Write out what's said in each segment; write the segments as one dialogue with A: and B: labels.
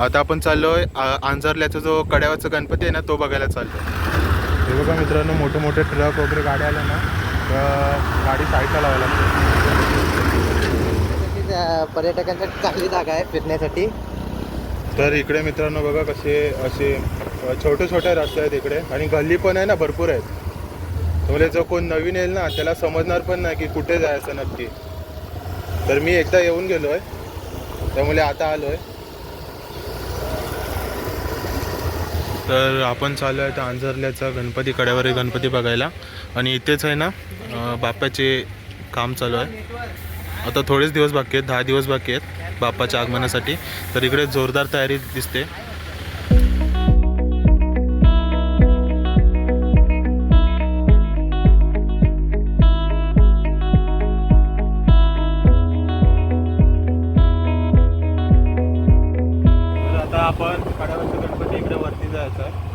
A: आता आपण चाललोय आंजरल्याचा जो कड्यावरचा गणपती आहे ना तो बघायला चाललो हे बघा मित्रांनो मोठे मोठे ट्रक वगैरे गाड्या आल्या ना तर गाडी साईडला लावायला लागते
B: पर्यटकांसाठी चांगली जागा आहे फिरण्यासाठी.
A: तर इकडे मित्रांनो बघा कसे असे छोटे छोटे रस्ते आहेत इकडे. आणि गल्ली पण आहे ना भरपूर आहेत. त्यामुळे जो कोण नवीन येईल ना त्याला समजणार पण नाही की कुठे जायचं नक्की. तर मी एकदा येऊन गेलो आहे त्यामुळे आता आलो आहे तर आपण चाललो आहे तर आंजरल्याचा गणपती कड्यावर गणपती बघायला. आणि इथेच आहे ना बाप्पाचे काम चालू आहे. आता थोडेच दिवस बाकी आहेत दहा दिवस बाकी आहेत बाप्पाच्या आगमनासाठी. तर इकडे जोरदार तयारी दिसते. आता आपण इकडे वरती जायचं. आहे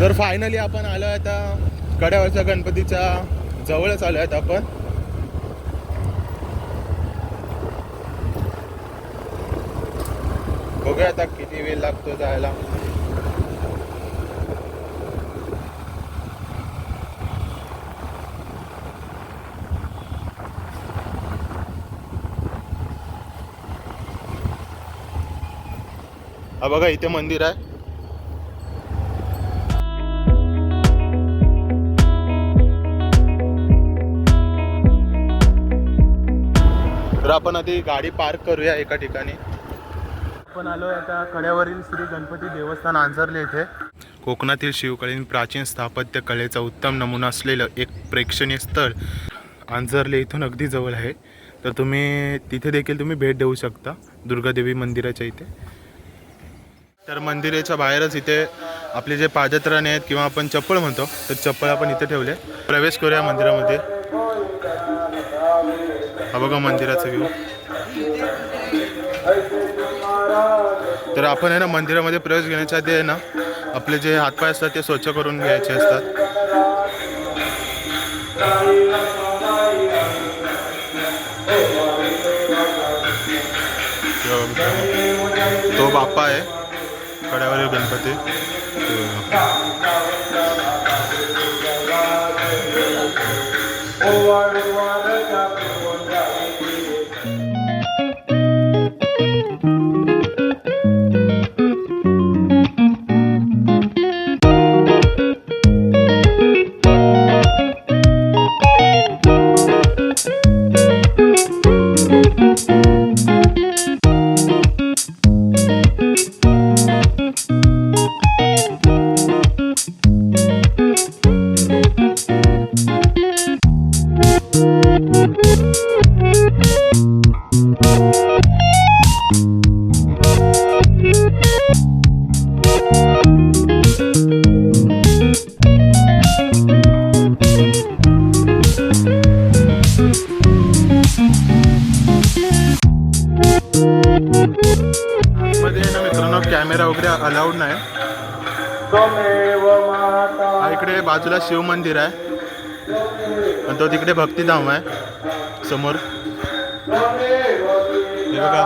A: तर फायनली आपण आलो आहे आता कड्यावरच्या गणपतीच्या जवळच आलो आहेत आपण. बघूया आता किती वेळ लागतो जायला. हा बघा इथे मंदिर आहे. तर आपण आधी गाडी पार्क करूया एका ठिकाणी. आपण आलो आता कड्यावरील श्री गणपती देवस्थान आंजरले येथे कोकणातील शिवकालीन प्राचीन स्थापत्य कलेचा उत्तम नमुना असलेलं एक प्रेक्षणीय स्थळ आंजरले इथून अगदी जवळ आहे. तर तुम्ही तिथे देखील तुम्ही भेट देऊ शकता दुर्गादेवी मंदिराच्या इथे. तर मंदिराच्या बाहेरच इथे आपले जे पादत्राणे आहेत किंवा आपण चप्पल म्हणतो तर चप्पल आपण इथे ठेवले. प्रवेश करूया मंदिरामध्ये. हा बघा मंदिराचा व्ह्यू तर आपण आहे ना मंदिरामध्ये प्रवेश घेण्याच्या आधी आहे ना आपले जे हातपाय असतात ते स्वच्छ करून घ्यायचे असतात. तो बाप्पा आहे. कड्यावरील गणपती ते कॅमेरा वगैरे अलाउड नाही. इकडे बाजूला शिव मंदिर आहे. आणि तो तिकडे भक्तिधाम आहे समोर. हे बघा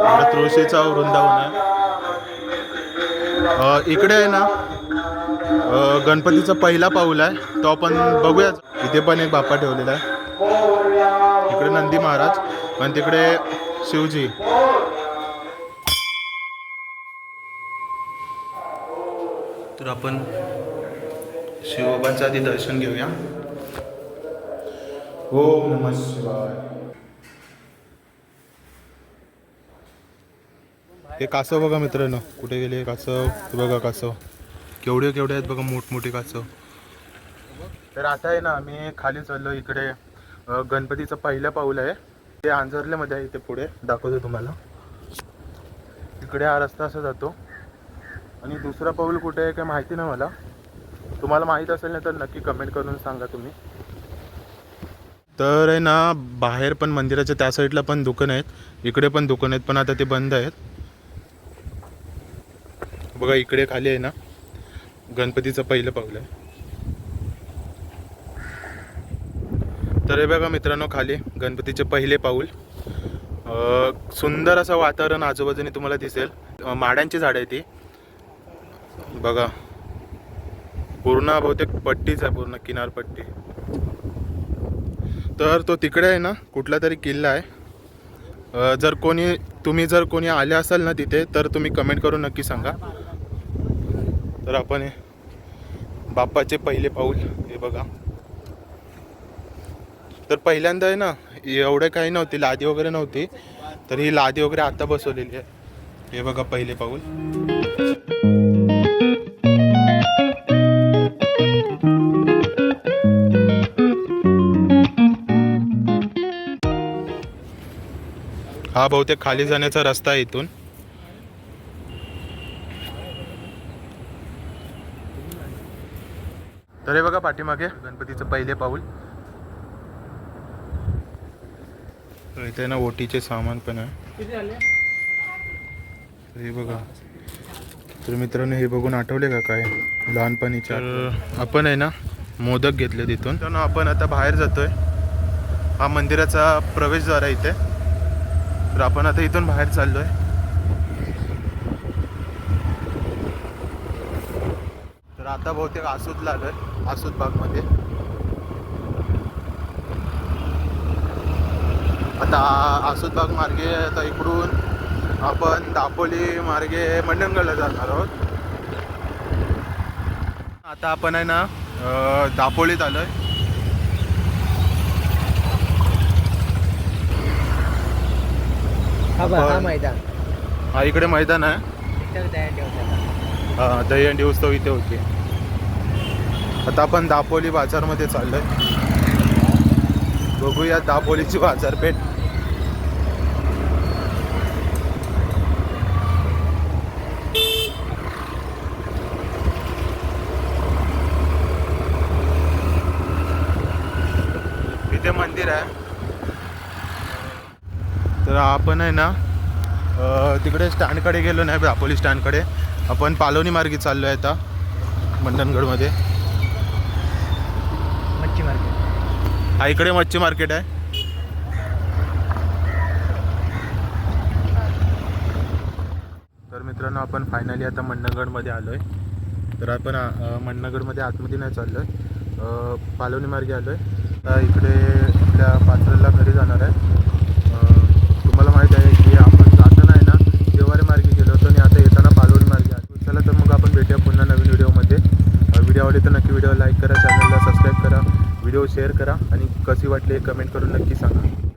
A: इकडे तुळशीचा वृंदावन आहे. इकडे आहे ना गणपतीचा पहिला पाऊल आहे. तो आपण बघूया. इथे पण एक बाप्पा ठेवलेला आहे. इकडे नंदी महाराज आणि तिकडे शिवजी. तर आपण शिवबाबांचं आधी दर्शन घेऊया. ओम नम शिवाय. हे कासव बघा मित्रांनो कुठे गेले कासव? बघा कासव. केवढे केवढे आहेत बघा मोठमोठे कासव. तर आता आहे ना मी खाली चाललो इकडे. गणपतीचं पहिलं पाऊल आहे. ते आंजरल्यामध्ये आहे इथे पुढे. दाखवतो तुम्हाला. इकडे हा रस्ता असा जातो. आणि दुसरा पाऊल कुठे आहे काय माहिती नाही मला. तुम्हाला माहीत असेल ना तर नक्की कमेंट करून सांगा तुम्ही. तर आहे ना बाहेर पण मंदिराच्या त्या साईडला पण दुकान आहेत. इकडे पण दुकान आहेत पण आता ते बंद आहेत. बघा इकडे खाली आहे ना गणपतीचं पहिलं पाऊल आहे. तर हे बघा मित्रांनो खाली गणपतीचे पहिले पाऊल. सुंदर असं वातावरण आजूबाजूने तुम्हाला दिसेल. माड्यांची झाडं आहे ती बघा पूर्ण बहुतेक पट्टीच आहे पूर्ण किनारपट्टी तर तो तिकडे आहे ना कुठला तरी किल्ला आहे. जर कोणी तुम्ही जर कोणी आले असाल ना तिथे तर तुम्ही कमेंट करून नक्की सांगा. तर आपण हे बाप्पाचे पहिले पाऊल हे बघा. तर पहिल्यांदा आहे ना एवढे काही नव्हती लादी वगैरे नव्हती तर ही लादी वगैरे आता बसवलेली आहे. हे बघा पहिले पाऊल. हा बहुतेक खाली जाण्याचा रस्ता आहे इथून. तर हे बघा पाठीमागे गणपतीचं पहिले पाऊल. इथे ना ओटीचे सामान पण आहे. हे बघा. तर मित्रांनो हे बघून आठवले का काय? लहानपणीच्या आपण आहे ना मोदक घेतले तिथून. तर ना आपण आता बाहेर जातोय. हा मंदिराचा प्रवेशद्वार आहे इथे. तर आपण आता इथून बाहेर चाललो आहे तर आता बहुतेक आसूदला आलोय आसूद बागमध्ये. आता आसूद बाग मार्गे आता इकडून आपण दापोली मार्गे मंडणगडला जाणार आहोत. आता आपण आहे ना दापोलीत आलो आहे
B: हा बघ हा
A: आपण-
B: मैदान.
A: हा इकडे मैदान आहे.
B: इथं तयार ठेवतात
A: हा, दहीहंडी उत्सव इथे होते. आता आपण दापोली बाजारमध्ये चाललोय. बघूया दापोलीची बाजारपेठ. इथे मंदिर आहे. तर आपण आहे ना तिकडे स्टँडकडे गेलो नाही दापोली स्टँडकडे. आपण पालोनी मार्गी चाललो आहे आता मंडणगडमध्ये.
B: मच्छी मार्केट.
A: हा इकडे मच्छी मार्केट आहे. तर मित्रांनो आपण फायनली आता मंडणगडमध्ये आलो आहे तर आपण मंडणगडमध्ये आतमध्ये नाही चाललो आहे पालोनी मार्गे आलो आहे आता इकडे आपल्या पात्राला घरी जाणार आहे. तुम्हाला माहीत आहे की आपण जाताना आहे ना देवारे मार्गे गेलो होतो आणि आता येताना पालोडी मार्गे आलो. चला तर मग आपण भेटूया पुन्हा नवीन व्हिडिओमध्ये. व्हिडिओ आवडले तर नक्की व्हिडिओ लाईक करा चॅनलला सबस्क्राईब करा व्हिडिओ शेअर करा आणि कशी वाटली कमेंट करून नक्की सांगा.